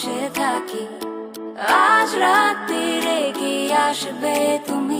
বসে থাকি। আজ রাত্রি রেগে আসবে তুমি।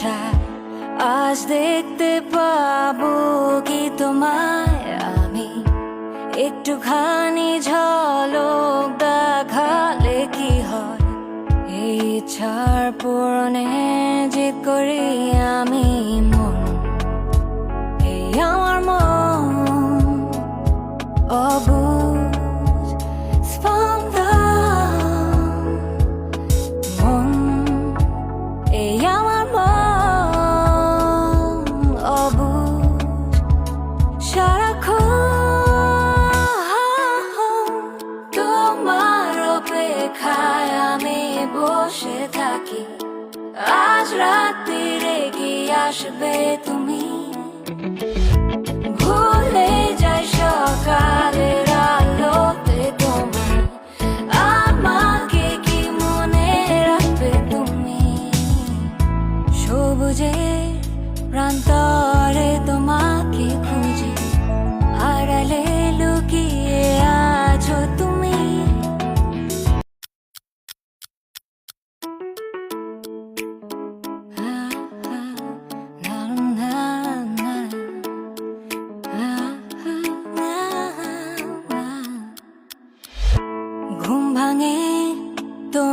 আশা আজ দেখতে পাবো কি তোমায়। আমি একটুখানি ঝলক দেখালে কি হয়? এই ছাড় পূরণে যে করি আমি। আজ রাতে রেগে আসবে তুমি। ভুলে যাই সকাল।